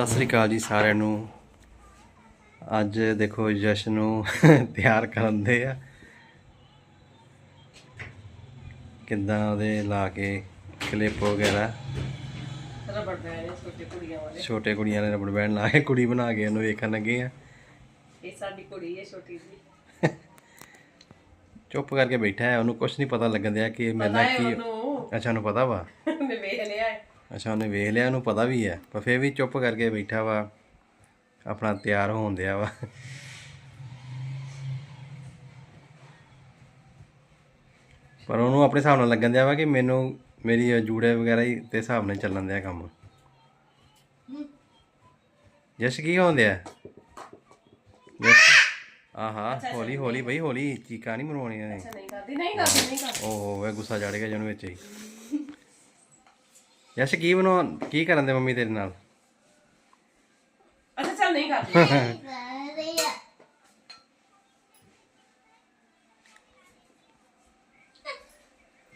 ਸਤਿ ਸ੍ਰੀ ਅਕਾਲ ਜੀ ਸਾਰਿਆਂ ਨੂੰ। ਅੱਜ ਦੇਖੋ ਜਸ਼ਨ ਨੂੰ ਤਿਆਰ ਕਰਨ ਦੇ ਆ। ਕਿੱਦਾਂ ਉਹਦੇ ਲਾ ਕੇ ਕਲਿੱਪ ਵਗੈਰਾ। ਰਬੜ ਬੈਂਡ ਨੇ ਛੋਟੇ ਕੁੜੀਆਂ ਵਾਲੇ। ਛੋਟੇ ਕੁੜੀਆਂ ਨੇ ਰਬੜ ਬੈਂਡ ਲਾ ਕੇ ਕੁੜੀ ਬਣਾ ਕੇ ਉਹਨੂੰ ਵੇਖਣ ਲੱਗੇ ਆ। ਇਹ ਸਾਡੀ ਕੁੜੀ ਹੈ ਛੋਟੀ ਜੀ ਚੁੱਪ ਕਰਕੇ ਬੈਠਾ ਹੈ ਉਹਨੂੰ ਕੁਝ ਨਹੀਂ ਪਤਾ ਲੱਗਣ ਦਿਆ ਕਿ ਮੇਰੇ ਨਾਲ ਕੀ ਅੱਛਾ ਉਹਨੂੰ ਪਤਾ ਵਾ। ਮੈਂ ਵੇਖ। ਅੱਛਾ ਉਹਨੇ ਵੇਖ ਲਿਆ ਉਹਨੂੰ ਪਤਾ ਵੀ ਹੈ ਪਰ ਫੇਰ ਵੀ ਚੁੱਪ ਕਰਕੇ ਬੈਠਾ ਵਾ। ਆਪਣਾ ਤਿਆਰ ਹੋਣ ਦਿਆ ਵਾ। ਪਰ ਉਹਨੂੰ ਆਪਣੇ ਹਿਸਾਬ ਨਾਲ ਲੱਗਣ ਦਿਆ ਵਾ ਕਿ ਮੈਨੂੰ ਮੇਰੀ ਜੂੜੇ ਵਗੈਰਾ ਹੀ ਦੇ ਹਿਸਾਬ ਨਾਲ ਚੱਲਣ ਦਿਆ ਕੰਮ। ਜਸ ਕੀ ਹੋਣ ਦਿਆ? ਜਸ ਆਹਾ ਹੌਲੀ ਹੌਲੀ ਬਈ ਹੌਲੀ ਚੀਕਾਂ ਨਹੀਂ ਮਰਵਾਉਣੀਆਂ ਨੇ। ਅੱਛਾ ਨਹੀਂ ਕਰਦੀ ਨਹੀਂ ਕਰਦੀ ਨਹੀਂ ਕਰਦੀ। ਓਹ ਵੇ ਗੁੱਸਾ ਚੜ ਗਿਆ ਜਨ ਵਿੱਚ ਹੀ। ਯਸ਼ ਕੀ ਬਣਾਉ ਕੀ ਕਰਨ ਦੇ ਮੰਮੀ ਤੇਰੇ ਨਾਲ? ਅੱਛਾ ਚੱਲ ਨਹੀਂ ਕਰਦੀ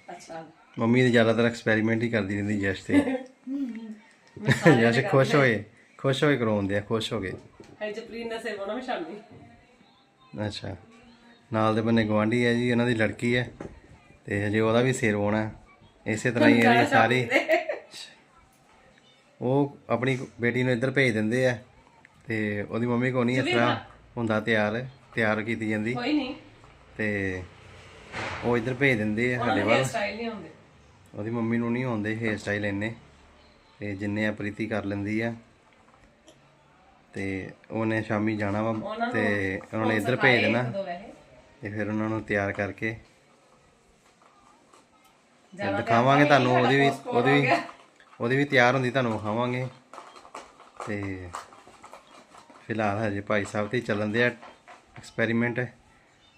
ਅੱਛਾ। ਮੰਮੀ ਤੇ ਜ਼ਿਆਦਾਤਰ ਐਕਸਪੈਰੀਮੈਂਟ ਹੀ ਕਰਦੀ ਰਹਿੰਦੀ ਯਸ਼ ਤੇ। ਯਸ਼ ਖੁਸ਼ ਹੋਏ ਖੁਸ਼ ਹੋਏ ਕਰਾਉਂਦੇ ਆ ਖੁਸ਼ ਹੋ ਗਏ। ਹੈ ਦਾ ਸ਼ਾਮੀ। ਅੱਛਾ। ਨਾਲ ਦੇ ਬੰਨੇ ਗਵਾਂਢੀ ਹੈ ਜੀ ਇਹਨਾਂ ਦੀ ਲੜਕੀ ਹੈ ਤੇ ਹਜੇ ਉਹਦਾ ਵੀ ਸਿਰ ਹੋਣਾ ਇਸੇ ਤਰ੍ਹਾਂ ਹੀ ਇਹਦੀ ਸਾਰੀ ਉਹ ਆਪਣੀ ਬੇਟੀ ਨੂੰ ਇੱਧਰ ਭੇਜ ਦਿੰਦੇ ਆ ਤੇ ਉਹਦੀ ਮੰਮੀ ਕੋ ਨਹੀਂ ਇਸ ਤਰ੍ਹਾਂ ਹੁੰਦਾ ਤਿਆਰ ਤਿਆਰ ਕੀਤੀ ਜਾਂਦੀ। ਕੋਈ ਨਹੀਂ। ਤੇ ਉਹ ਇੱਧਰ ਭੇਜ ਦਿੰਦੇ ਆ ਸਾਡੇ ਵੱਲ ਦੇ ਸਟਾਈਲ ਨਹੀਂ ਹੁੰਦੇ ਉਹਦੀ ਮੰਮੀ ਨੂੰ ਨਹੀਂ ਆਉਂਦੇ ਹੇਅਰ ਸਟਾਈਲ ਇੰਨੇ। ਤੇ ਜਿੰਨੇ ਆ ਪ੍ਰੀਤੀ ਕਰ ਲੈਂਦੀ ਆ। ਤੇ ਉਹਨੇ ਸ਼ਾਮੀ ਜਾਣਾ ਵਾ ਤੇ ਉਹਨਾਂ ਨੇ ਇੱਧਰ ਭੇਜ ਦੇਣਾ। ਤੇ ਫਿਰ ਉਹਨਾਂ ਨੂੰ ਤਿਆਰ ਕਰਕੇ। ਦਿਖਾਵਾਂਗੇ ਤੁਹਾਨੂੰ ਉਹਦੀ ਵੀ ਉਹਦੀ ਵੀ। ਉਹਦੀ ਵੀ ਤਿਆਰ ਹੁੰਦੀ ਤੁਹਾਨੂੰ ਵਿਖਾਵਾਂਗੇ। ਤੇ ਫਿਲਹਾਲ ਹਜੇ ਭਾਈ ਸਾਹਿਬ ਤੇ ਚੱਲਣ ਦੇ ਆ ਐਕਸਪੈਰੀਮੈਂਟ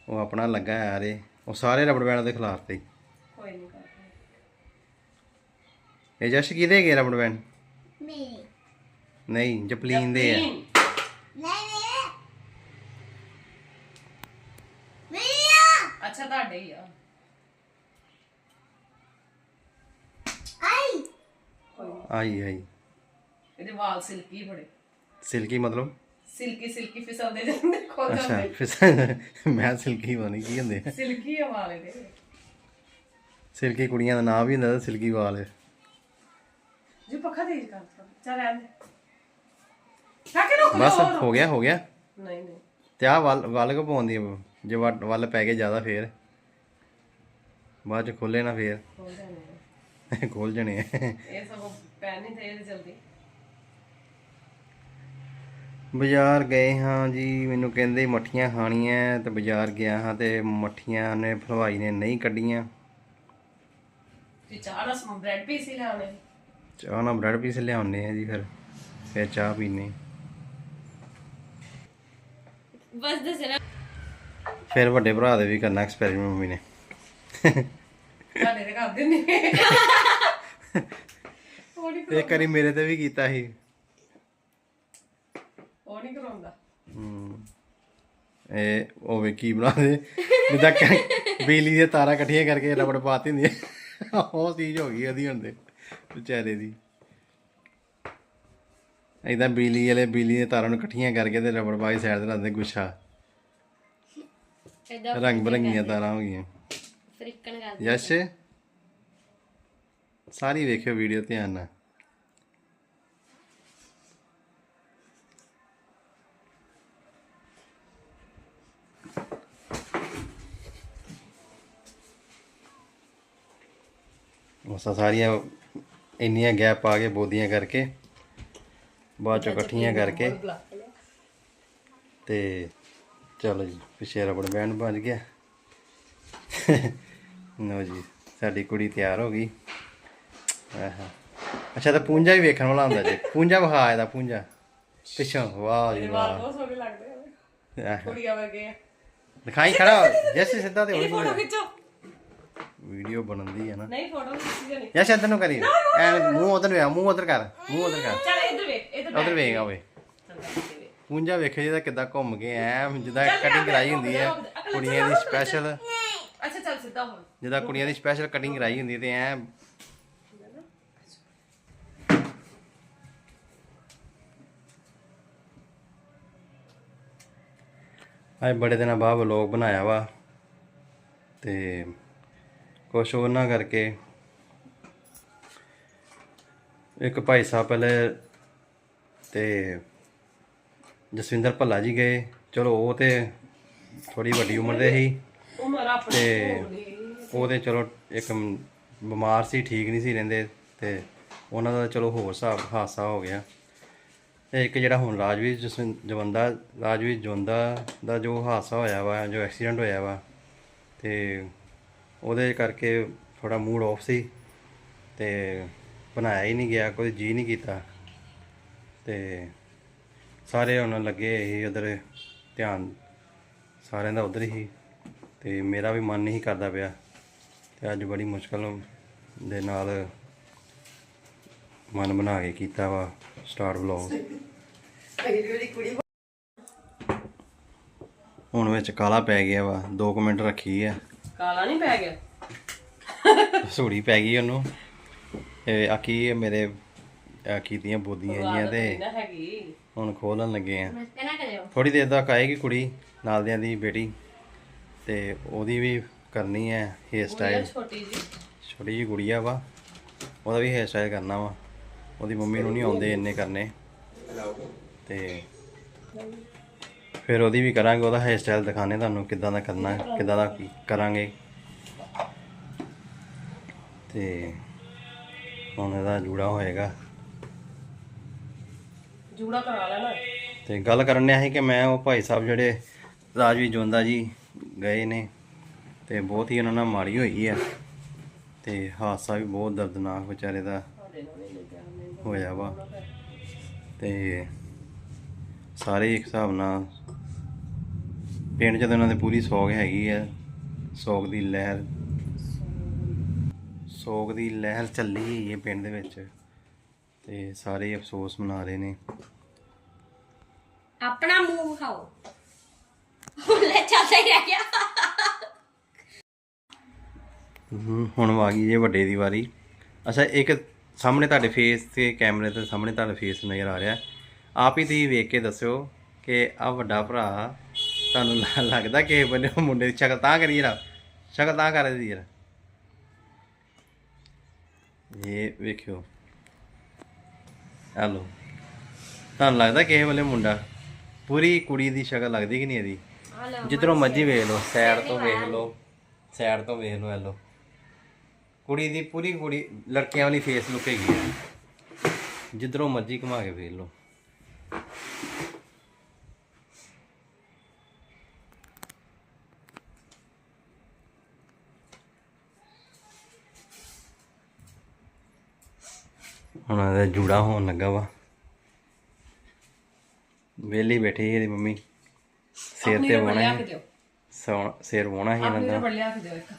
ਉਹ ਆਪਣਾ ਲੱਗਾ ਆ ਰੇ ਉਹ ਸਾਰੇ ਰਬੜ ਬੈਂਡ ਦੇ ਖਿਲਾਫ ਤੇ। ਕੋਈ ਨਹੀਂ ਕਰਦੀ ਇਹ ਜਸ਼ ਕਿਹਦੇ ਗਏ ਰਬੜ ਬੈਂਡ ਮੇਰੀ ਨਹੀਂ ਜਪਲੀਨ ਦੇ ਆ। ਨਹੀਂ ਨਹੀਂ ਨਹੀਂ ਅੱਛਾ ਤੁਹਾਡੇ ਹੀ ਆ ਆਈ ਕੋਈ ਨੀ। ਆਈ ਆਈ। ਇਹਦੇ ਵਾਲ ਸਿਲਕੀ ਬੜੇ। ਸਿਲਕੀ ਮਤਲਬ? ਸਿਲਕੀ ਸਿਲਕੀ ਫਿਸਲਦੇ ਜਾਂਦੇ ਖੋ ਅੱਛਾ ਜਾਂਦੇ। ਫਿਰ ਮੈਂ ਸਿਲਕੀ ਬਣੀ ਕੀ ਹੁੰਦੇ? ਆ? ਸਿਲਕੀ ਆ ਵਾਲ ਇਹਦੇ। ਸਿਲਕੀ ਕੁੜੀਆਂ ਦਾ ਨਾਮ ਵੀ ਹੁੰਦਾ ਤਾਂ ਸਿਲਕੀ ਵਾਲ ਜੀ ਪੱਖਾ ਤੇਜ਼ ਕਰ ਥੋੜ੍ਹਾ। ਚੱਲ ਰਹਿਣ ਦੇ। ਬਸ ਹੋ ਗਿਆ ਹੋ ਗਿਆ? ਨਹੀਂ ਨਹੀਂ। ਤੇ ਆ ਵੱਲ ਵੱਲ ਕੋ ਪਾਉਂਦੀ ਆ ਜੇ ਵੱਲ ਵੱਲ ਪੈ ਗਏ ਜ਼ਿਆਦਾ ਫੇਰ। ਬਾਅਦ ਚ ਖੋਲੇ ਨਾ ਫੇਰ। ਖੋਲ ਜਾਣੇ ਆ। ਖੋਲ ਜਣੇ ਇਹ ਸਭ ਪੈਨ ਨਹੀਂ ਤੇ ਜਲਦੀ। ਬਾਜ਼ਾਰ ਗਏ ਹਾਂ ਜੀ ਮੈਨੂੰ ਕਹਿੰਦੇ ਮੱਠੀਆਂ ਖਾਣੀਆਂ ਤੇ ਬਾਜ਼ਾਰ ਗਿਆ ਹਾਂ ਤੇ ਮੱਠੀਆਂ ਨੇ ਭਲਵਾਈ ਨੇ ਨਹੀਂ ਕੱਢੀਆਂ। ਤੇ ਚਾਹ ਰਸ ਬ੍ਰੈਡ ਪੀਸ ਹੀ ਲਾਉਣੇ ਚਾਹ ਨਾਲ ਬ੍ਰੈਡ ਪੀਸ ਲਿਆਉਣੇ ਆ ਜੀ ਫਿਰ ਫਿਰ ਚਾਹ ਪੀਨੇ ਬਸ ਦੱਸਣਾ ਫਿਰ ਵੱਡੇ ਭਰਾ ਦੇ ਵੀ ਕਰਨਾ ਐਕਸਪੈਰੀਮੈਂਟ ਮੰਮੀ ਨੇ। ਸਾਡੇ ਤੇ ਕਰ ਦਿੰਦੇ ਉਹ ਨਹੀਂ ਇੱਕ ਵਾਰੀ ਮੇਰੇ ਤੇ ਵੀ ਕੀਤਾ ਸੀ। ਉਹ ਨਹੀਂ ਕਰਾਉਂਦਾ। ਹਮ, ਇਹ ਉਹ ਵੇ ਕੀ ਬਣਾਦੇ ਜਿੱਦਾਂ ਕਿ ਬਿਜਲੀ ਦੀਆਂ ਤਾਰਾਂ ਇਕੱਠੀਆਂ ਕਰਕੇ ਰਬੜ ਪਾਤੀ ਹੁੰਦੀ ਹੈ। ਉਹ ਚੀਜ਼ ਹੋ ਗਈ ਉਹਦੀ ਹੁਣ ਤੇ ਵਿਚਾਰੇ ਦੀ। ਇਦਾਂ ਬਿਜਲੀ ਵਾਲੇ ਬਿਜਲੀ ਦੀਆਂ ਤਾਰਾਂ ਨੂੰ ਇਕੱਠੀਆਂ ਕਰਕੇ ਤੇ ਰਬੜ ਪਾ ਕੇ ਸਾਈਡ ਤੇ ਰੱਖਦੇ ਗੁੱਛਾ। ਇਹਦਾ ਰੰਗ ਬਰੰਗੀਆਂ ਤਾਰਾਂ ਹੋ ਗਈਆਂ। ਫਰਿੱਕਣ ਕਰ ਯਸ਼ ਸਾਰੀ ਵੇਖਿਓ ਵੀਡੀਓ ਧਿਆਨ ਨਾਲ। ਉਸਾ ਸਾਰੀਆਂ ਇੰਨੀਆਂ ਗੈਪ ਆ ਕੇ ਬੋਦੀਆਂ ਕਰਕੇ ਬਾਅਦ ਚੋਂ ਇਕੱਠੀਆਂ ਕਰਕੇ। ਤੇ ਚਲੋ ਜੀ ਪਿਛੇ ਰਬੜ ਬੈਂਡ ਬਣ ਗਿਆ। ਲਓ ਜੀ ਸਾਡੀ ਕੁੜੀ ਤਿਆਰ ਹੋ ਗਈ। ਆਹਾ। ਅੱਛਾ ਤਾਂ ਪੂੰਜਾ ਵੀ ਵੇਖਣ ਵਾਲਾ ਹੁੰਦਾ ਜੀ। ਪੂੰਜਾ ਵਿਖਾ ਇਹਦਾ ਪੂੰਜਾ। ਪਿੱਛੋਂ ਵਾਹ ਜੀ ਵਾਹ। ਬਹੁਤ ਸੋਹਣੇ ਲੱਗਦੇ ਆ। ਕੁੜੀਆਂ ਵਰਗੇ ਆ। ਦਿਖਾਈ ਖੜਾ ਹੋ, ਜੈਸੇ ਸਿੱਧਾ ਤੇ ਇਹ ਫੋਟੋ ਹੋਣੀ ਖਿੱਚੋ। ਵੀਡੀਓ ਬਣਦੀ ਹੈ ਨਾ। ਨਹੀਂ ਫੋਟੋ ਖਿੱਚੀ ਜਾਣੀ। ਯਾ ਸ਼ਾਂਤ ਨੂੰ ਕਰੀ ਐ ਮੂੰਹ ਉਧਰ ਵੇ ਮੂੰਹ ਉਧਰ ਕਰ ਮੂੰਹ ਉਧਰ ਕਰ। ਚੱਲ ਇੱਧਰ ਵੇਖ ਇੱਧਰ ਉਧਰ ਕੇ। ਵੇਖ। ਪੂੰਜਾ ਵੇਖੋ ਜਿਹਦਾ ਕਿੱਦਾਂ ਘੁੰਮ ਕੇ ਐ ਜਿੱਦਾਂ ਕਟਿੰਗ ਕਰਾਈ ਹੁੰਦੀ ਹੈ। ਕੁੜੀਆਂ ਦੀ ਸਪੈਸ਼ਲ ਅੱਛਾ, ਚੱਲ ਸਿੱਧਾ ਹੁਣ ਜਿਹਦਾ ਕੁੜੀਆਂ ਦੀ ਸਪੈਸ਼ਲ ਕਟਿੰਗ ਕਰਾਈ ਹੁੰਦੀ ਤੇ ਐ ਅੱਜ ਬੜੇ ਦਿਨਾਂ ਬਾਅਦ ਵਲੌਗ ਬਣਾਇਆ ਵਾ ਤੇ ਕੁਝ ਉਹਨਾਂ ਕਰਕੇ ਇੱਕ ਭਾਈ ਸਾਹਿਬ ਪਹਿਲੇ ਤੇ ਜਸਵਿੰਦਰ ਭੱਲਾ ਜੀ ਗਏ। ਚਲੋ ਉਹ ਤੇ ਥੋੜੀ ਵੱਡੀ ਉਮਰ ਦੇ ਸੀ। ਤੇ ਹੋ ਗਈ ਉਹ ਤੇ ਚਲੋ ਇੱਕ ਬਿਮਾਰ ਸੀ ਠੀਕ ਨਹੀਂ ਸੀ ਰਹਿੰਦੇ ਤੇ ਉਹਨਾਂ ਦਾ ਚਲੋ ਹੋਰ ਹਿਸਾਬ ਹਾਦਸਾ ਹੋ ਗਿਆ। ਤੇ ਇੱਕ ਜਿਹੜਾ ਹੁਣ ਰਾਜਵੀਰ ਜਵੰਦਾ ਰਾਜਵੀਰ ਜਵੰਦਾ ਦਾ ਜੋ ਹਾਦਸਾ ਹੋਇਆ ਵਾ ਜੋ ਐਕਸੀਡੈਂਟ ਹੋਇਆ ਵਾ ਤੇ ਉਹਦੇ ਕਰਕੇ ਥੋੜਾ ਮੂਡ ਆਫ ਸੀ ਤੇ ਬਣਾਇਆ ਹੀ ਨਹੀਂ ਗਿਆ ਕੋਈ ਜੀ ਨਹੀਂ ਕੀਤਾ। ਤੇ ਸਾਰੇ ਹੁਣ ਲੱਗੇ ਸੀ ਉਧਰ ਧਿਆਨ ਸਾਰਿਆਂ ਦਾ ਉਧਰ ਹੀ। ਤੇ ਮੇਰਾ ਵੀ ਮਨ ਨਹੀਂ ਕਰਦਾ ਪਿਆ ਤੇ ਅੱਜ ਬੜੀ ਮੁਸ਼ਕਲ ਦੇ ਨਾਲ ਮਨ ਬਣਾ ਕੇ ਕੀਤਾ ਵਾ ਸਟਾਰਟ ਵਲੌਗ। ਹੁਣ ਵਿੱਚ ਕਾਲਾ ਪੈ ਗਿਆ ਵਾ 2 ਮਿੰਟ ਰੱਖੀ ਆ। ਕਾਲਾ ਨਹੀਂ ਪੈ ਗਿਆ? ਸੂੜੀ ਪੈ ਗਈ ਉਹਨੂੰ। ਇਹ ਆ ਕੀ ਇਹ ਮੇਰੇ ਆ ਕੀਤੀਆਂ ਬੋਦੀਆਂ ਜੀਆਂ ਤੇ ਹੁਣ ਖੋਲਣ ਲੱਗੇ ਆ। ਥੋੜੀ ਦੇਰ ਤੱਕ ਆਏਗੀ ਕੁੜੀ ਨਾਲ ਦਿਆਂ ਦੀ ਬੇਟੀ। ਤੇ ਉਹਦੀ ਵੀ ਕਰਨੀ ਹੈ ਹੇਅਰ ਸਟਾਈਲ ਛੋਟੀ ਜੀ। ਛੋਟੀ ਗੁੜੀਆ ਵਾ। ਉਹਦਾ ਵੀ ਹੇਅਰ ਸਟਾਈਲ ਕਰਨਾ ਵਾ। ਉਹਦੀ ਮੰਮੀ ਨੂੰ ਨਹੀਂ ਆਉਂਦੇ ਇੰਨੇ ਕਰਨੇ। ਤੇ ਫਿਰ ਉਹਦੀ ਵੀ ਕਰਾਂਗੇ ਉਹਦਾ ਹੇਅਰ ਸਟਾਈਲ ਦਿਖਾਣੇ ਤੁਹਾਨੂੰ ਕਿੱਦਾਂ ਦਾ ਕਰਨਾ ਹੈ, ਕਿੱਦਾਂ ਦਾ ਕਰਾਂਗੇ। ਤੇ ਹੁਣ ਇਹਦਾ ਜੂੜਾ ਹੋਏਗਾ। ਜੂੜਾ ਕਰਾ ਲੈਣਾ। ਤੇ ਗੱਲ ਕਰਨ ਡਿਆ ਸੀ ਕਿ ਮੈਂ ਉਹ ਭਾਈ ਸਾਹਿਬ ਜਿਹੜੇ ਰਾਜਵੀ ਜੋਂਦਾ ਜੀ ਗਏ ਨੇ ਤੇ ਬਹੁਤ ਹੀ ਉਹਨਾਂ ਨਾਲ ਮਾੜੀ ਹੋਈ ਆ ਤੇ ਹਾਦਸਾ ਵੀ ਬਹੁਤ ਦਰਦਨਾਕ ਵਿਚਾਰੇ ਦਾ ਹੋਇਆ ਵਾ। ਤੇ ਸਾਰੇ ਇੱਕ ਹਿਸਾਬ ਨਾਲ ਪਿੰਡ 'ਚ ਤਾਂ ਉਹਨਾਂ ਦੇ ਪੂਰੀ ਸੌਗ ਹੈਗੀ ਆ, ਸੋਗ ਦੀ ਲਹਿਰ, ਸੋਗ ਦੀ ਲਹਿਰ ਚੱਲੀ ਹੋਈ ਹੈ ਪਿੰਡ ਦੇ ਵਿੱਚ ਤੇ ਸਾਰੇ ਅਫਸੋਸ ਮਨਾ ਰਹੇ ਨੇ। ਆਪਣਾ ਮੂੰਹ ਵਿਖਾਓ। ਲੈ ਚੱਲਦਾ ਹੀ ਰਹਿ ਗਿਆ। ਹਮ, ਹੁਣ ਆ ਗਈ ਜੇ ਵੱਡੇ ਦੀ ਵਾਰੀ। ਅੱਛਾ ਇੱਕ ਸਾਹਮਣੇ ਤੁਹਾਡੇ ਫੇਸ ਤੇ ਕੈਮਰੇ ਤੇ ਸਾਹਮਣੇ ਤੁਹਾਡਾ ਫੇਸ ਨਜ਼ਰ ਆ ਰਿਹਾ। ਆਪ ਹੀ ਤੁਸੀਂ ਵੇਖ ਕੇ ਦੱਸਿਓ ਕਿ ਆ ਵੱਡਾ ਭਰਾ ਤੁਹਾਨੂੰ ਲ- ਲੱਗਦਾ ਕਿ ਬੰਦੇ ਉਹ ਮੁੰਡੇ ਦੀ ਸ਼ਕਲ ਤਾਂ ਕਰੀ ਜਰਾ ਸ਼ਕਲ ਤਾਂ ਕਰ ਦੀ ਜਰਾ ਇਹ ਵੇਖਿਓ। ਹੈਲੋ ਤੁਹਾਨੂੰ ਲੱਗਦਾ ਕਿਸੇ ਵੇਲੇ ਮੁੰਡਾ ਪੂਰੀ ਕੁੜੀ ਦੀ ਸ਼ਕਲ ਲੱਗਦੀ ਕਿ ਨਹੀਂ ਇਹਦੀ? ਜਿੱਧਰੋਂ ਮਰਜ਼ੀ ਵੇਖ ਲਓ ਸਾਈਡ ਤੋਂ ਵੇਖ ਲਓ ਸਾਈਡ ਤੋਂ ਵੇਖ ਲਓ ਐਲੋ ਕੁੜੀ ਦੀ ਪੂਰੀ ਕੁੜੀ, ਲੜਕੀਆਂ ਵਾਲੀ ਫੇਸ ਲੁੱਕ ਹੈਗੀ ਹੈ ਜਿੱਧਰੋਂ ਮਰਜ਼ੀ ਘੁਮਾ ਕੇ ਵੇਖ ਲਓ। ਹੁਣ ਇਹਦਾ ਜੂੜਾ ਹੋਣ ਲੱਗਾ ਵਾ। ਵੇਲੀ ਬੈਠੀ ਸੀ ਇਹਦੀ ਮੰਮੀ। ਸਿਰ ਆਪਣੀ ਤੇ ਵਾਉਣਾ ਲਿਆ ਕੇ ਦਿਓ। ਸੌਣ ਸਿਰ ਵਾਉਣਾ ਸੀ ਇਹਨਾਂ ਆਪਣੀ ਦਾ। ਰਬੜ ਲਿਆ ਕੇ ਦਿਓ ਇੱਕ।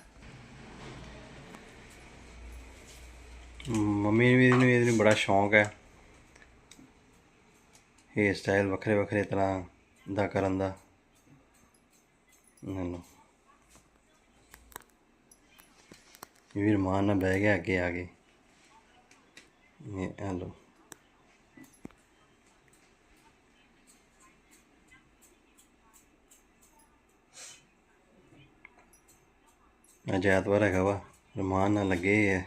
ਮੰਮੀ ਨੂੰ ਵੀ ਇਹਨੂੰ ਇਹਨੂੰ ਬੜਾ ਸ਼ੌਂਕ ਹੈ। ਹੇਅਰ ਸਟਾਈਲ ਵੱਖਰੇ ਵੱਖਰੇ ਤਰ੍ਹਾਂ ਦਾ ਕਰਨ ਦਾ। ਮੈਨੂੰ ਇਹ ਵੀ ਰਮਾਨ ਨਾਲ ਬਹਿ ਗਿਆ ਅੱਗੇ ਆ ਕੇ। ਇਹ ਹਲੋ ਅੱਜ ਐਤਵਾਰ ਹੈਗਾ ਵਾ ਰਮਾਨ ਨਾਲ ਲੱਗੇ ਹੈ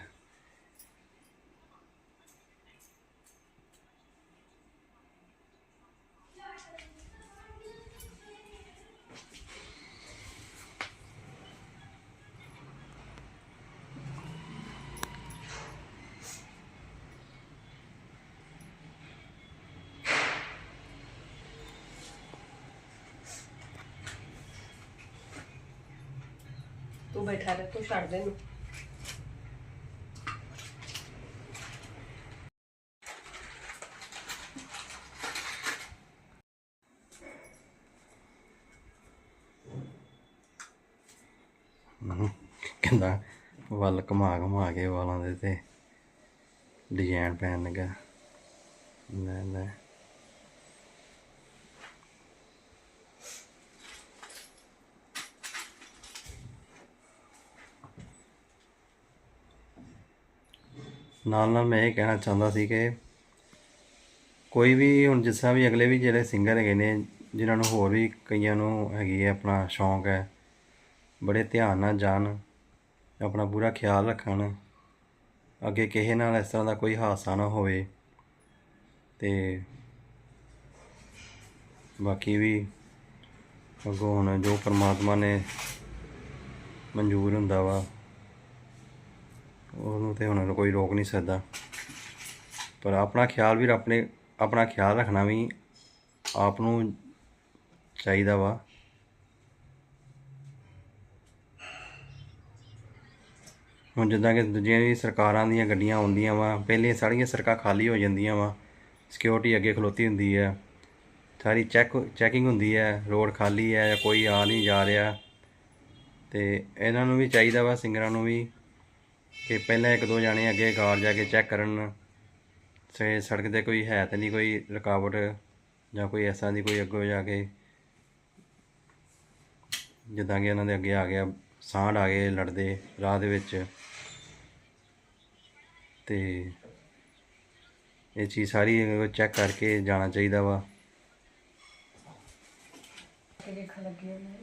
ਤੂੰ ਬੈਠਾ ਰਹਿ, ਤੂੰ ਛੱਡ ਦੇ ਨੂੰ ਕਹਿੰਦਾ ਵੱਲ ਘੁਮਾ ਘੁਮਾ ਕੇ ਵਾਲਾਂ ਦੇ ਤੇ ਡਿਜ਼ਾਈਨ ਪੈਣ ਲੱਗਾ। ਲੈ ਲੈ। ਨਾਲ ਨਾਲ ਮੈਂ ਇਹ ਕਹਿਣਾ ਚਾਹੁੰਦਾ ਸੀ ਕਿ ਕੋਈ ਵੀ ਹੁਣ ਜਿਸ ਤਰ੍ਹਾਂ ਵੀ ਅਗਲੇ ਵੀ ਜਿਹੜੇ ਸਿੰਗਰ ਹੈਗੇ ਨੇ, ਜਿਨ੍ਹਾਂ ਨੂੰ ਹੋਰ ਵੀ ਕਈਆਂ ਨੂੰ ਹੈਗੀ ਹੈ ਆਪਣਾ ਸ਼ੌਂਕ ਹੈ, ਬੜੇ ਧਿਆਨ ਨਾਲ ਜਾਣ, ਆਪਣਾ ਪੂਰਾ ਖਿਆਲ ਰੱਖਣ, ਅੱਗੇ ਕਿਸੇ ਨਾਲ ਇਸ ਤਰ੍ਹਾਂ ਦਾ ਕੋਈ ਹਾਦਸਾ ਨਾ ਹੋਵੇ, ਤੇ ਬਾਕੀ ਵੀ ਅੱਗੋਂ ਹੁਣ ਜੋ ਪਰਮਾਤਮਾ ਨੇ ਮਨਜ਼ੂਰ ਹੁੰਦਾ ਵਾ ਉਹਨੂੰ ਤੇ ਹੁਣ ਕੋਈ ਰੋਕ ਨਹੀਂ ਸਕਦਾ। ਪਰ ਆਪਣਾ ਖਿਆਲ ਵੀ ਆਪਣੇ, ਆਪਣਾ ਖਿਆਲ ਰੱਖਣਾ ਵੀ ਆਪ ਨੂੰ ਚਾਹੀਦਾ ਵਾ। ਹੁਣ ਜਿੱਦਾਂ ਕਿ ਦੂਜੀਆਂ ਵੀ ਸਰਕਾਰਾਂ ਦੀਆਂ ਗੱਡੀਆਂ ਆਉਂਦੀਆਂ ਵਾ ਪਹਿਲੇ ਸਾਰੀਆਂ ਸੜਕਾਂ ਖਾਲੀ ਹੋ ਜਾਂਦੀਆਂ ਵਾ। ਸਿਕਿਉਰਿਟੀ ਅੱਗੇ ਖਲੋਤੀ ਹੁੰਦੀ ਹੈ ਸਾਰੀ ਚੈੱਕ ਚੈਕਿੰਗ ਹੁੰਦੀ ਹੈ ਰੋਡ ਖਾਲੀ ਹੈ ਜਾਂ ਕੋਈ ਆ ਨਹੀਂ ਜਾ ਰਿਹਾ। ਤੇ ਇਹਨਾਂ ਨੂੰ ਵੀ ਚਾਹੀਦਾ ਵਾ, ਸਿੰਗਰਾਂ ਨੂੰ ਵੀ। ਕਿ ਪਹਿਲਾਂ ਇੱਕ ਦੋ ਜਾਣੇ ਅੱਗੇ ਕਾਰ ਜਾ ਕੇ ਚੈੱਕ ਕਰਨ ਸੇ ਸੜਕ ਤੇ ਕੋਈ ਹੈ ਤਾਂ ਨਹੀਂ ਕੋਈ ਰੁਕਾਵਟ ਜਾਂ ਕੋਈ ਐਸਾ ਦੀ ਕੋਈ ਅੱਗੋਂ ਜਾ ਕੇ। ਜਿੱਦਾਂ ਕਿ ਇਹਨਾਂ ਦੇ ਅੱਗੇ ਆ ਗਿਆ, ਸਾਂਢ ਆ ਗਏ ਲੜਦੇ ਰਾਹ ਦੇ ਵਿੱਚ। ਤੇ ਇਹ ਚੀਜ਼ ਸਾਰੀ ਚੈੱਕ ਕਰਕੇ ਜਾਣਾ ਚਾਹੀਦਾ ਵਾ।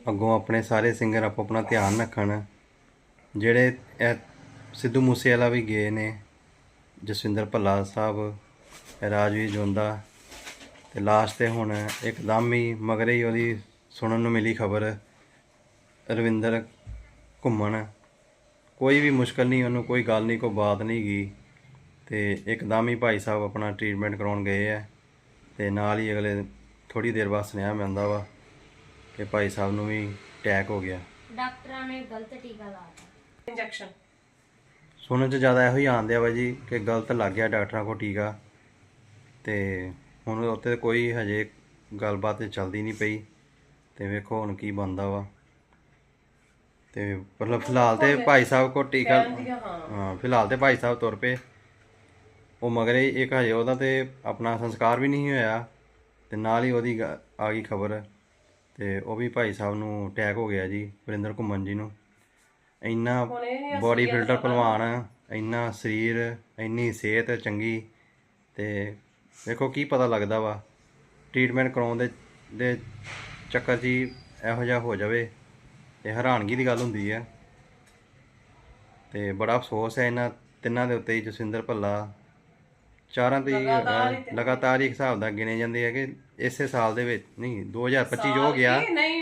ਅੱਗੋਂ ਆਪਣੇ ਸਾਰੇ ਸਿੰਗਰ ਆਪੋ ਆਪਣਾ ਧਿਆਨ ਰੱਖਣ, ਜਿਹੜੇ ਸਿੱਧੂ ਮੂਸੇਵਾਲਾ ਵੀ ਗਏ ਨੇ ਜਸਵਿੰਦਰ ਭੱਲਾ ਸਾਹਿਬ ਰਾਜਵੀਰ ਜੋਂਦਾ ਤੇ ਲਾਸਟ ਤੇ ਹੁਣ ਇੱਕਦਮ ਹੀ ਮਗਰੇ ਹੀ ਉਹਦੀ ਸੁਣਨ ਨੂੰ ਮਿਲੀ ਖਬਰ ਰਵਿੰਦਰ ਘੁੰਮਣ। ਕੋਈ ਵੀ ਮੁਸ਼ਕਲ ਨਹੀਂ ਉਹਨੂੰ ਕੋਈ ਗੱਲ ਨਹੀਂ ਕੋਈ ਬਾਤ ਨਹੀਂ ਗਈ ਤੇ ਇੱਕਦਮ ਹੀ ਭਾਈ ਸਾਹਿਬ ਆਪਣਾ ਟ੍ਰੀਟਮੈਂਟ ਕਰਾਉਣ ਗਏ ਆ ਤੇ ਨਾਲ ਹੀ ਅਗਲੇ ਥੋੜੀ ਦੇਰ ਬਾਅਦ ਸੁਨੇਹਾ ਮਿਲਦਾ ਵਾ ਕਿ ਭਾਈ ਸਾਹਿਬ ਨੂੰ ਵੀ ਅਟੈਕ ਹੋ ਗਿਆ। ਡਾਕਟਰਾਂ ਨੇ ਗਲਤ ਟੀਕਾ ਲਾਤਾ ਇੰਜੈਕਸ਼ਨ ਸੁਣਨ ਚ ਜ਼ਿਆਦਾ ਇਹੋ ਹੀ ਆਂਦਿਆ ਵਾ ਜੀ ਕਿ ਗਲਤ ਲੱਗ ਗਿਆ ਡਾਕਟਰਾਂ ਕੋਲ ਟੀਕਾ। ਤੇ ਹੁਣ ਉੱਤੇ ਕੋਈ ਹਜੇ ਗੱਲਬਾਤ ਚੱਲਦੀ ਨਹੀਂ ਪਈ। ਤੇ ਵੇਖੋ ਹੁਣ ਕੀ ਬਣਦਾ ਵਾ। ਤੇ ਮਤਲਬ ਫਿਲਹਾਲ ਤੇ ਭਾਈ ਸਾਹਿਬ ਕੋ ਟੀਕਾ ਹਾਂ। ਫਿਲਹਾਲ ਤੇ ਭਾਈ ਸਾਹਿਬ ਤੁਰ ਪਏ। ਉਹ ਮਗਰੇ ਇੱਕ ਹਜੇ ਉਹਦਾ ਤੇ ਆਪਣਾ ਸੰਸਕਾਰ ਵੀ ਨਹੀਂ ਹੋਇਆ। ਤੇ ਨਾਲ ਹੀ ਉਹਦੀ ਆ ਗਈ ਖਬਰ। ਤੇ ਉਹ ਵੀ ਭਾਈ ਸਾਹਿਬ ਨੂੰ ਅਟੈਕ ਹੋ ਗਿਆ ਜੀ ਵਰਿੰਦਰ ਘੁੰਮਣ ਜੀ ਨੂੰ। ਇੰਨਾ ਬੋਡੀ ਦਾ ਭਲਵਾਨ ਇੰਨਾ ਸਰੀਰ ਇੰਨੀ ਸਿਹਤ ਚੰਗੀ ਤੇ ਵੇਖੋ ਕੀ ਪਤਾ ਲੱਗਦਾ ਵਾ। ਟ੍ਰੀਟਮੈਂਟ ਕਰਾਉਣ ਦੇ ਦੇ ਚੱਕਰ ਹੀ ਇਹੋ ਜਿਹਾ ਹੋ ਜਾਵੇ ਤੇ ਹੈਰਾਨਗੀ ਦੀ ਗੱਲ ਹੁੰਦੀ ਹੈ। ਤੇ ਬੜਾ ਅਫਸੋਸ ਹੈ ਇਹਨਾਂ ਤਿੰਨਾਂ ਦੇ ਉੱਤੇ ਹੀ ਜਸਵਿੰਦਰ ਭੱਲਾ। ਚਾਰਾਂ ਤੇ ਲਗਾਤਾਰ ਇੱਕ ਹਿਸਾਬ ਦਾ ਗਿਣੇ ਜਾਂਦੇ ਆ ਕਿ ਇਸੇ ਸਾਲ ਦੇ ਵਿੱਚ ਨਹੀਂ 2025 ਜੋ ਗਿਆ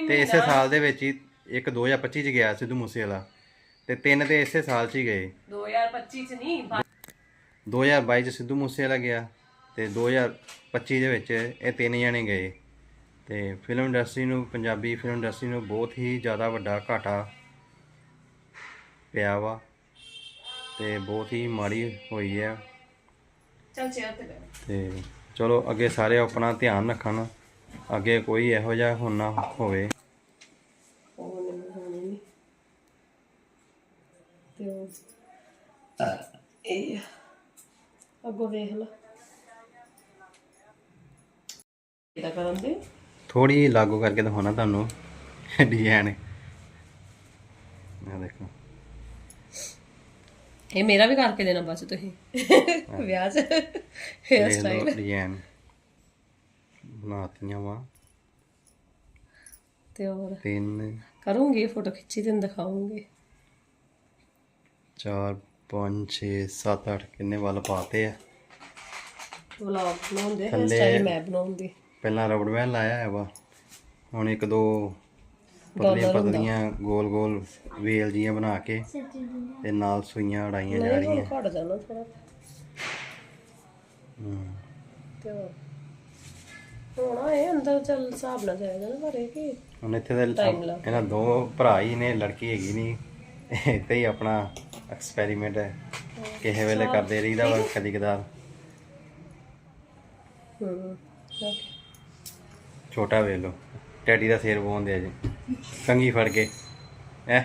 ਤੇ ਇਸੇ। ਸਾਲ ਦੇ ਵਿੱਚ ਹੀ ਇੱਕ 2025 ਚ ਗਿਆ ਸਿੱਧੂ ਮੂਸੇਵਾਲਾ। ਤੇ ਤਿੰਨ ਤੇ ਇਸੇ ਸਾਲ ਚ ਹੀ ਗਏ। 2025 ਚ ਨਹੀਂ 2022 ਚ ਸਿੱਧੂ ਮੂਸੇਵਾਲਾ ਗਿਆ ਤੇ 2025 ਦੇ ਵਿੱਚ ਇਹ ਤਿੰਨ ਜਣੇ ਗਏ। ਤੇ ਫਿਲਮ ਇੰਡਸਟਰੀ ਨੂੰ ਪੰਜਾਬੀ ਫਿਲਮ ਇੰਡਸਟਰੀ ਨੂੰ ਬਹੁਤ ਹੀ ਜ਼ਿਆਦਾ ਵੱਡਾ ਘਾਟਾ ਪਿਆ ਵਾ ਤੇ ਬਹੁਤ ਹੀ ਮਾੜੀ ਹੋਈ ਹੈ ਚੱਲ ਚੇਅਰ ਤੇ ਚਲੋ ਅੱਗੇ ਸਾਰੇ ਆਪਣਾ ਧਿਆਨ ਰੱਖਣ। ਅੱਗੇ ਕੋਈ ਇਹੋ ਜਿਹਾ ਹੁਣ ਨਾ ਹੋਵੇ। ਉਹ ਨਹੀਂ। ਤੇ ਉਹ ਇਹ ਅੱਗੋਂ ਵੇਖ ਲਾ। ਇਹਦਾ ਕਰਨ ਦੇ। ਥੋੜੀ ਲਾਗੂ ਕਰਕੇ ਦਿਖਾਉਣਾ ਤੁਹਾਨੂੰ ਡਿਜ਼ਾਈਨ। ਇਹ ਦੇਖੋ। ਇਹ ਮੇਰਾ ਵੀ ਕਰਕੇ ਦੇਣਾ ਬਸ ਤੁਸੀਂ। ਵਿਆਹ 'ਚ। Hair style design. ਬਣਾਤੀਆਂ ਵਾ। ਤੇ ਹੋਰ? ਤਿੰਨ। ਕਰੂੰਗੀ ਫੋਟੋ ਖਿੱਚੀ ਤੇ ਦਿਖਾਉਂਗੀ। ਚਾਰ ਪੰਜ ਛੇ ਸੱਤ ਅੱਠ ਕਿੰਨੇ ਵੱਲ ਪਾਤੇ ਆ? ਵਲੌਗ ਬਣਾਉਂਦੇ ਥੱਲੇ- ਸਟਾਈਲ ਮੈਂ ਬਣਾਉਂਦੀ। ਪਹਿਲਾਂ ਰਬੜ ਬੈਂਡ ਲਾਇਆ ਹੈ ਵਾ। ਹੁਣ ਇੱਕ ਦੋ ਪਤਲੀਆਂ ਪਤਲੀਆਂ ਗੋਲ ਗੋਲ ਵੇਲ ਜੀਆਂ ਬਣਾ ਕੇ ਤੇ ਨਾਲ ਸੂਈਆਂ ਉਡਾਈਆਂ ਜਾ ਨਹੀਂ ਹੁਣ ਰਹੀਆਂ ਘਟ ਜਾਣਾ ਥੋੜਾ ਹੂੰ। ਤੇ ਹੋਰ ਹੋਣਾ ਇਹ ਅੰਦਰ ਚੱਲ ਹਿਸਾਬ ਨਾਲ ਜਾਏਗਾ ਨਾ ਘਰੇ ਕਿ ਹੁਣ ਇੱਥੇ ਦੇ Time ਲੱਗ ਇਹਨਾਂ ਦੋ ਭਰਾ ਹੀ ਨੇ ਲੜਕੀ ਹੈਗੀ ਨਹੀਂ। ਇੱਥੇ ਹੀ ਆਪਣਾ ਐਕਸਪੈਰੀਮੈਂਟ ਹੈ। ਕਿਸੇ ਵੇਲੇ ਕਰਦੇ ਰਹੀਦਾ ਵਾ ਕਦੀ ਕਦਾਰ। ਛੋਟਾ ਵੇਖ ਲਓ। ਟੈਡੀ ਦਾ ਸਿਰ ਬੋਂਦੇ ਅਜੇ ਕੰਗੀ ਫੜ ਕੇ। ਐ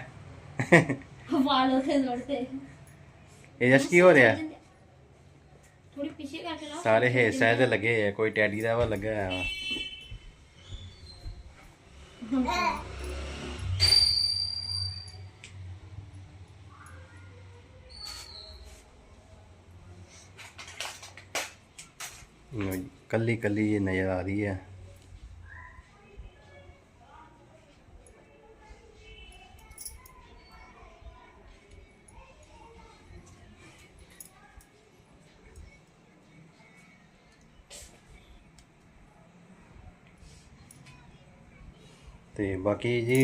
ਵਾਲੋ ਤੇ ਲੜਦੇ ਇਹ ਜਸ ਕੀ ਹੋ ਰਿਹਾ? ਥੋੜੀ ਪਿੱਛੇ ਕਰਕੇ ਲਾਓ। ਸਾਰੇ ਹੇ ਸਹਿਜ ਲੱਗੇ ਆ। ਕੋਈ ਟੈਡੀ ਦਾ ਵਾ ਲੱਗਾ ਆ ਕੱਲੀ ਕੱਲੀ ਇਹ ਨਜ਼ਰ ਆ ਰਹੀ ਹੈ। ਤੇ ਬਾਕੀ ਜੀ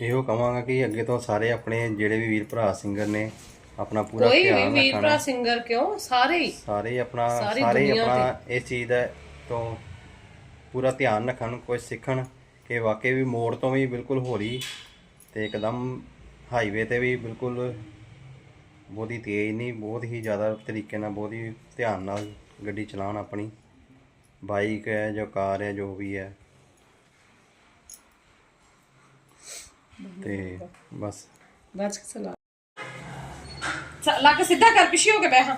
ਇਹੋ ਕਹਾਂਗਾ ਕਿ ਅੱਗੇ ਤੋਂ ਸਾਰੇ ਆਪਣੇ ਜਿਹੜੇ ਵੀ ਵੀਰ ਭਰਾ ਸਿੰਗਰ ਨੇ ਆਪਣਾ ਪੂਰਾ ਕੋਈ ਵੀ ਧਿਆਨ ਵੀਰ ਭਰਾ ਰੱਖਣਾ ਸਿੰਗਰ ਕਿਉਂ? ਸਾਰੇ ਹੀ। ਸਾਰੇ ਆਪਣਾ ਸਾਰੀ ਸਾਰੇ ਦੁਨੀਆ ਆਪਣਾ ਇਸ ਚੀਜ਼ ਦਾ ਤੋਂ ਪੂਰਾ ਧਿਆਨ ਰੱਖਣ ਕੁਝ ਸਿੱਖਣ ਕਿ ਵਾਕਈ ਵੀ ਮੋੜ ਤੋਂ ਵੀ ਬਿਲਕੁਲ ਹੌਲੀ ਤੇ ਇੱਕਦਮ ਹਾਈਵੇ ਤੇ ਵੀ ਬਿਲਕੁਲ ਬਹੁਤੀ ਤੇਜ਼ ਨਹੀਂ ਬਹੁਤ ਹੀ ਜ਼ਿਆਦਾ ਤਰੀਕੇ ਨਾਲ ਬਹੁਤ ਹੀ ਧਿਆਨ ਨਾਲ ਗੱਡੀ ਚਲਾਉਣ ਆਪਣੀ। ਬਾਈਕ ਹੈ ਜੋ ਕਾਰ ਹੈ ਜੋ ਵੀ ਹੈ। ਤੇ ਬਸ। ਬਚ ਕੇ ਚਾ ਲਾ ਕੇ ਸਿੱਧਾ ਕਰ ਪਿੱਛੇ ਹੋ ਕੇ ਬਹਿ ਹਾਂ।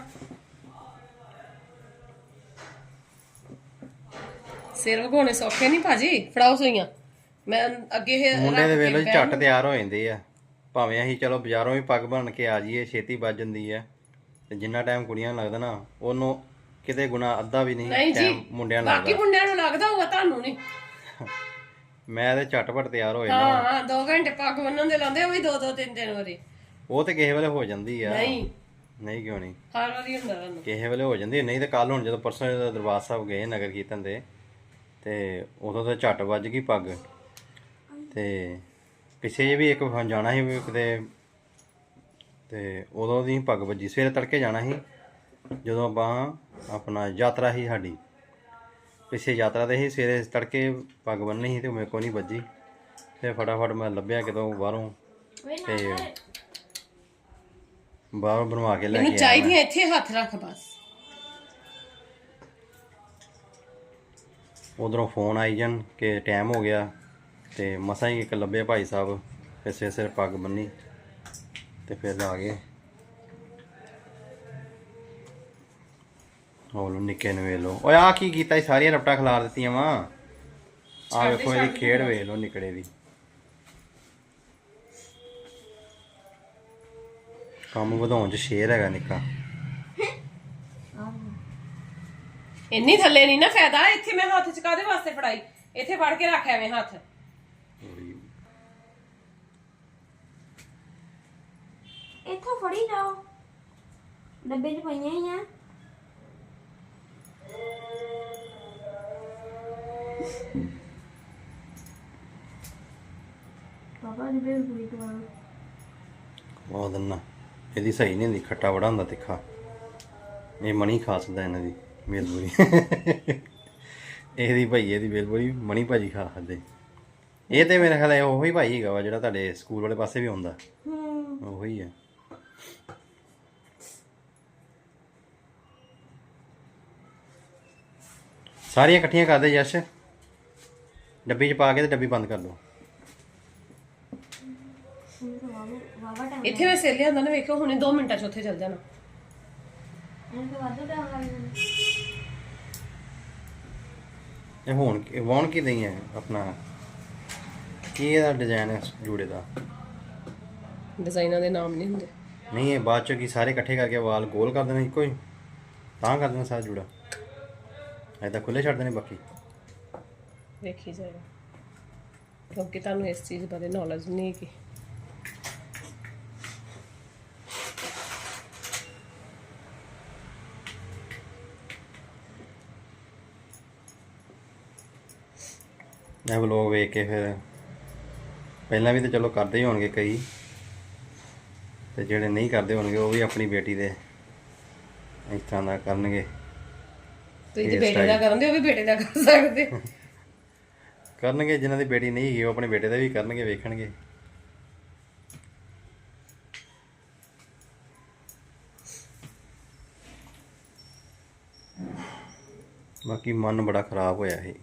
ਸਿਰ ਵਗਾਉਣੇ ਸੌਖੇ ਨਹੀਂ ਭਾਜੀ? ਫੜਾਓ ਸੋਈਆਂ। ਮੈਂ ਅੱਗੇ ਇਹ ਮੁੰਡੇ ਦੇ ਰੱਖ ਕੇ ਵੇਲੇ ਝੱਟ ਤਿਆਰ ਹੋ ਜਾਂਦੇ ਆ। ਭਾਵੇਂ ਅਸੀਂ ਚਲੋ ਬਾਜ਼ਾਰੋਂ ਵੀ ਪੱਗ ਬਣ ਕੇ ਆ ਜਾਈਏ ਛੇਤੀ ਵੱਜ ਜਾਂਦੀ ਆ। ਤੇ ਜਿੰਨਾ ਟਾਈਮ ਕੁੜੀਆਂ ਨੂੰ ਲੱਗਦਾ ਨਾ ਉਹਨੂੰ ਕਿਤੇ ਗੁਣਾ ਅੱਧਾ ਵੀ ਨਹੀਂ ਨਹੀਂ ਜੀ ਟਾਈਮ ਮੁੰਡਿਆਂ ਨੂੰ ਬਾਕੀ ਲੱਗਦਾ। ਮੁੰਡਿਆਂ ਨੂੰ ਲੱਗਦਾ ਹੋਊਗਾ ਤੁਹਾਨੂੰ ਨਹੀਂ। ਮੈਂ ਤੇ ਝਟਪਟ ਤਿਆਰ ਹੋ ਜਾਂਦਾ ਹਾਂ ਹਾਂ 2 ਘੰਟੇ ਪੱਗ ਬੰਨਣ ਦੇ ਲਾਉਂਦੇ ਉਹ ਵੀ 2 2 3 3 ਵਾਰੀ। ਉਹ ਤੇ ਕਿਸੇ ਵੇਲੇ ਹੋ ਜਾਂਦੀ ਆ। ਨਹੀਂ। ਨਹੀਂ ਕਿਉਂ ਨਹੀਂ? ਹਰ ਵਾਰੀ ਹੁੰਦਾ ਤੁਹਾਨੂੰ ਕਿਸੇ ਵੇਲੇ ਹੋ ਜਾਂਦੀ ਆ, ਨਹੀਂ ਤੇ ਕੱਲ ਹੁਣ ਜਦੋਂ ਪਰਸੋਂ ਜਦੋਂ ਦਰਬਾਰ ਸਾਹਿਬ ਗਏ ਨਗਰ ਕੀਰਤਨ ਦੇ ਤੇ ਉਦੋਂ ਤਾਂ ਝੱਟ ਵੱਜ ਗਈ ਪੱਗ। ਤੇ ਪਿੱਛੇ ਜੇ ਵੀ ਇੱਕ ਵਾਰ ਜਾਣਾ ਸੀ ਵੀ ਕਿਤੇ ਤੇ ਉਦੋਂ ਦੀ ਪੱਗ ਵੱਜੀ। ਸਵੇਰੇ ਤੜਕੇ ਜਾਣਾ ਸੀ ਜਦੋਂ ਆਪਾਂ ਆਪਣਾ ਯਾਤਰਾ ਸੀ ਸਾਡੀ। ਪਿੱਛੇ ਯਾਤਰਾ ਤੇ ਸੀ ਸਵੇਰੇ ਤੜਕੇ ਪੱਗ ਬੰਨ੍ਹਣੀ ਸੀ ਤੇ ਮੇਰੇ ਕੋਲ ਨਹੀਂ ਵੱਜੀ। ਫਿਰ ਫਟਾਫਟ ਮੈਂ ਲੱਭਿਆ ਕਿਤੋਂ ਬਾਹਰੋਂ। ਤੇ ਬਾਹਰੋਂ ਬਣਵਾ ਕੇ ਲੈ ਇਹਨੂੰ ਕੇ ਆਇਆ ਚਾਹੀਦੀਆਂ ਇੱਥੇ ਹੱਥ ਰੱਖ ਬਸ। ਉਧਰੋਂ ਫੋਨ ਆਈ ਜਨ ਕਿ ਟਾਈਮ ਹੋ ਗਿਆ ਤੇ ਮਸਾਂ ਹੀ ਇੱਕ ਲੱਭੇ ਭਾਈ ਸਾਹਿਬ ਫਿਰ ਸਿਰ ਸਿਰ ਪੱਗ ਬੰਨੀ ਤੇ ਫਿਰ ਆ ਗਏ। ਉਹ ਲੋ ਨਿੱਕੇ ਨੂੰ ਵੇਖ ਲੋ ਓਏ ਆ ਕੀ ਕੀਤਾ ਇਹ ਸਾਰੀਆਂ ਰਪਟਾ ਖਿਲਾਰ ਦਿੱਤੀਆਂ ਵਾ। ਆ ਵੇਖੋ ਇਹਦੀ ਖੇਡ ਵੇਖ ਲੋ ਨਿਕੜੇ ਦੀ। ਕੰਮ ਵਧਾਉਣ ਚ ਸ਼ੇਰ ਹੈਗਾ ਨਿੱਕਾ। ਇੰਨੀ ਥੱਲੇ ਨਹੀਂ ਨਾ ਫਾਇਦਾ ਇੱਥੇ ਮੈਂ ਹੱਥ ਚ ਕਾਦੇ ਵਾਸਤੇ ਫੜਾਈ? ਇੱਥੇ ਫੜ ਕੇ ਰੱਖ ਐਵੇਂ ਹੱਥ। ਇੱਥੋਂ ਫੜੀ ਜਾਓ। ਡੱਬੇ 'ਚ ਪਈਆਂ ਹੀ ਆ। ਪਾਪਾ ਜੀ ਬੇਲ ਪੂਰੀ ਕਰਵਾ ਉਹ ਦਿੰਨਾ। ਇਹਦੀ ਸਹੀ ਨਹੀਂ ਹੁੰਦੀ ਖੱਟਾ ਬੜਾ ਹੁੰਦਾ ਤਿੱਖਾ। ਇਹ ਮਣੀ ਖਾ ਸਕਦਾ ਇਹਨਾਂ ਦੀ ਮੇਲਪੂਰੀ ਇਹਦੀ ਭਾਈ ਇਹਦੀ ਮੇਲਪੂਰੀ ਮਣੀ ਭਾਜੀ ਖਾ ਸਕਦੇ। ਇਹ ਤੇ ਮੇਰੇ ਖਿਆਲ ਹੈ ਉਹੀ ਭਾਈ ਹੈਗਾ ਵਾ ਜਿਹੜਾ ਤੁਹਾਡੇ ਸਕੂਲ ਵਾਲੇ ਪਾਸੇ ਵੀ ਆਉਂਦਾ। ਹੂੰ। ਉਹੀ ਹੈ ਸਾਰੀਆਂ ਇਕੱਠੀਆਂ ਕਰ ਦੇ ਜਸ਼। ਡੱਬੀ 'ਚ ਪਾ ਕੇ ਤੇ ਡੱਬੀ ਬੰਦ ਕਰ ਦੋ। ਵਾਵਾ ਟਾਈਮ ਇੱਥੇ ਮੈਂ ਸੇਲਿਆ ਹੁੰਦਾ ਨਾ ਵੇਖਿਓ ਹੁਣੇ 2 ਮਿੰਟਾਂ ਚ ਉੱਥੇ ਚੱਲ ਜਾਣਾ। ਇਹਨਾਂ ਤੋਂ ਵਾਧੂ ਟਾਈਮ ਲੱਗ ਜਾਂਦਾ ਇਹ ਹੁਣ ਕੀ- ਦਈ ਹੈ ਆਪਣਾ? ਕੀ ਇਹਦਾ ਡਿਜ਼ਾਈਨ ਹੈ ਜੂੜੇ ਦਾ? ਡਿਜ਼ਾਈਨਾਂ ਦੇ ਨਾਮ ਨਹੀਂ ਹੁੰਦੇ। ਨਹੀਂ ਇਹ ਬਾਅਦ ਚੋਂ ਕੀ ਸਾਰੇ ਇਕੱਠੇ ਕਰਕੇ ਵਾਲ ਗੋਲ ਕਰ ਦੇਣੇ ਇੱਕੋ ਹੀ? ਤਾਂ ਕਰ ਦੇਣਾ ਸਾਰਾ ਜੂੜਾ? ਐਦਾਂ ਖੁੱਲੇ ਛੱਡ ਦੇਣੇ ਬਾਕੀ। ਵੇਖੀ ਜਾਏਗਾ। ਕਿਉਂਕਿ ਤੁਹਾਨੂੰ ਇਸ ਚੀਜ਼ ਬਾਰੇ ਨੌਲੇਜ ਨਹੀਂ ਕਿ ਇਹ ਵਲੋਗ ਵੇਖ ਕੇ ਫਿਰ ਪਹਿਲਾਂ ਵੀ ਤਾਂ ਚਲੋ ਕਰਦੇ ਹੀ ਹੋਣਗੇ ਕਈ। ਤੇ ਜਿਹੜੇ ਨਹੀਂ ਕਰਦੇ ਹੋਣਗੇ ਉਹ ਵੀ ਆਪਣੀ ਬੇਟੀ ਦੇ ਇਸ ਤਰ੍ਹਾਂ ਦਾ ਕਰਨਗੇ। ਤੁਸੀਂ ਤੇ ਬੇਟੇ ਦਾ style। ਕਰਨ ਦੇ ਉਹ ਵੀ ਬੇਟੇ ਦਾ ਕਰ ਸਕਦੇ ਕਰਨਗੇ ਜਿਨ੍ਹਾਂ ਦੀ ਬੇਟੀ ਨਹੀਂ ਹੈਗੀ ਉਹ ਆਪਣੇ ਬੇਟੇ ਦਾ ਵੀ ਕਰਨਗੇ ਵੇਖਣਗੇ। ਬਾਕੀ ਮਨ ਬੜਾ ਖਰਾਬ ਹੋਇਆ ਸੀ।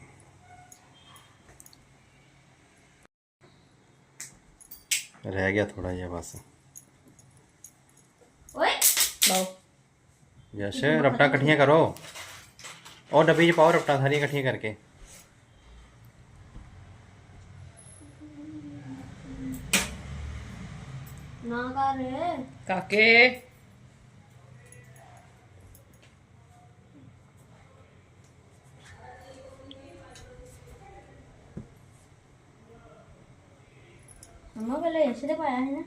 ਰਹਿ ਗਿਆ ਥੋੜਾ ਜਿਹਾ ਬਸ ਓਏ ਲਓ ਜਸ਼ ਰਪਟਾ ਇਕੱਠੀਆਂ ਕਰੋ ਉਹ ਡੱਬੀ 'ਚ ਪਾਓ ਰਪਟਾ ਸਾਰੀਆਂ ਇਕੱਠੀਆਂ ਕਰਕੇ ਨਾ ਕਰ ਕਾਕੇ ਮੰਮਾ ਪਹਿਲੇ ਇਸੇ ਤੇ ਪਾਇਆ ਹੈ ਨਾ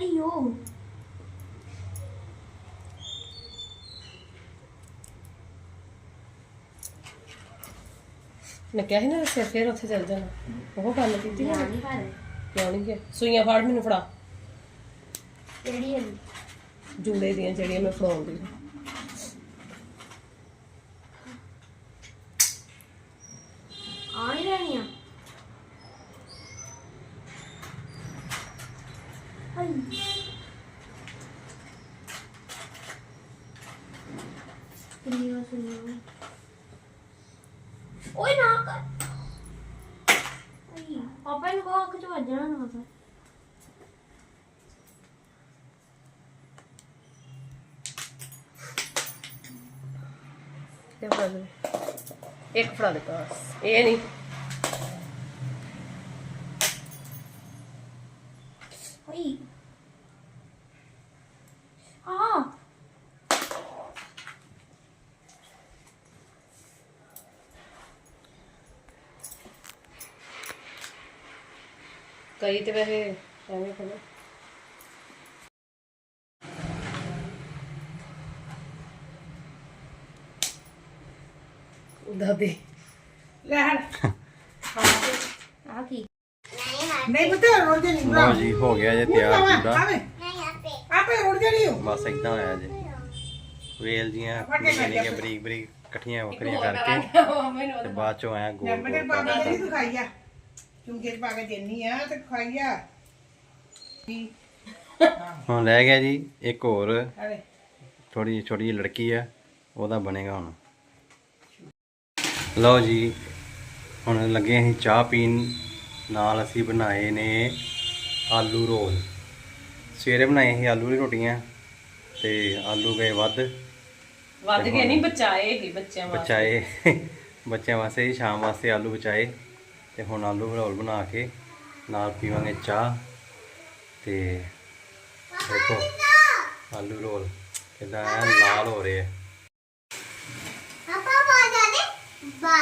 ਅਯੋ ਮੈਂ ਕਿਹਾ ਸੀ ਨਾ ਸਿਰ ਫੇਰ ਉੱਥੇ ਚੱਲ ਜਾਣਾ। ਉਹ ਗੱਲ ਕੀਤੀ ਨਾ। ਨਹੀਂ ਕਿਉਂ ਨਹੀਂ ਗਿਆ ਸੂਈਆਂ ਫਾੜ ਮੈਨੂੰ ਫੜਾ। ਕਿਹੜੀ ਹੈ ਜੂੜੇ ਦੀਆਂ ਜਿਹੜੀਆਂ ਮੈਂ ਫੜਾਉਂਦੀ ਆ ਨਹੀਂ ਰਹਿਣੀਆਂ ਹਾਈ ਕਿੰਨੀ ਵਾਰ ਸੁਣੀ ਓਏ ਨਾ ਕਰ ਆਈ ਪਾਪਾ ਨੂੰ ਕੋ ਅੱਖ ਚ ਵੱਜਣਾ ਨਾ ਪਤਾ ਤੇ ਫੜਾ ਦੇ ਇੱਕ ਫੜਾ ਦੇ ਬਸ ਇਹ ਨਹੀਂ ਓਏ ਆ ਕਈ ਤੇ ਵੈਸੇ ਐਵੇਂ ਖੜੇ ਦਾਦੀ ਲੈ ਹੜ ਆ ਕੀ ਨਹੀਂ ਪਤਾ ਰੋੜ ਦੇ ਨਹੀਂ ਲਓ ਜੀ ਹੋ ਗਿਆ ਜੇ ਤਿਆਰ ਪੂਰਾ। ਆਪੇ ਬਸ ਇਦਾਂ ਹੋਇਆ ਜੇ। ਵੇਲ ਜੀਆਂ ਨਿੱਕੀਆਂ ਨਿੱਕੀਆਂ ਬਰੀਕ ਬਰੀਕ ਇਕੱਠੀਆਂ ਵੱਖਰੀਆਂ ਕਰਕੇ ਤੇ ਬਾਅਦ ਚੋਂ ਆਇਆ ਗੋਲ ਮੈਂ ਗੋਲ ਬਾਬਾ ਕਰਤਾ ਜੀ ਨੂੰ ਖਾਈਆ ਚੁੰਗੇ ਚ ਪਾ ਕੇ ਦੇਣੀ ਆ ਤੇ ਖਾਈਆ ਵੀ ਹੁਣ ਰਹਿ ਗਿਆ ਜੀ ਇੱਕ ਹੋਰ। ਥੋੜੀ ਛੋਟੀ ਜਿਹੀ ਲੜਕੀ ਆ ਉਹਦਾ ਬਣੇਗਾ ਹੁਣ। ਲਓ ਜੀ ਹੁਣ ਲੱਗੇ ਅਸੀਂ ਚਾਹ ਪੀਣ। ਨਾਲ ਅਸੀਂ ਬਣਾਏ ਨੇ ਆਲੂ ਰੋਲ। ਸਵੇਰੇ ਬਣਾਏ ਸੀ ਆਲੂ ਦੀ ਰੋਟੀਆਂ ਤੇ ਆਲੂ ਗਏ ਵੱਧ। ਵੱਧ ਗਏ ਨਹੀਂ ਬਚਾਏ ਹੀ ਬੱਚਿਆਂ ਵਾਸਤੇ। ਬਚਾਏ। ਬੱਚਿਆਂ ਵਾਸਤੇ ਹੀ ਸ਼ਾਮ ਵਾਸਤੇ ਆਲੂ ਬਚਾਏ ਤੇ ਹੁਣ ਆਲੂ ਰੋਲ ਬਣਾ ਕੇ ਨਾਲ ਪੀਵਾਂਗੇ ਚਾਹ ਤੇ ਦੇਖੋ ਆਲੂ ਰੋਲ ਕਿੱਦਾਂ ਐਨ ਲਾਲ ਹੋ ਰਹੇ ਆ। ਪਾਪਾ ਬਾਜਾ ਦੇ। ਬਾ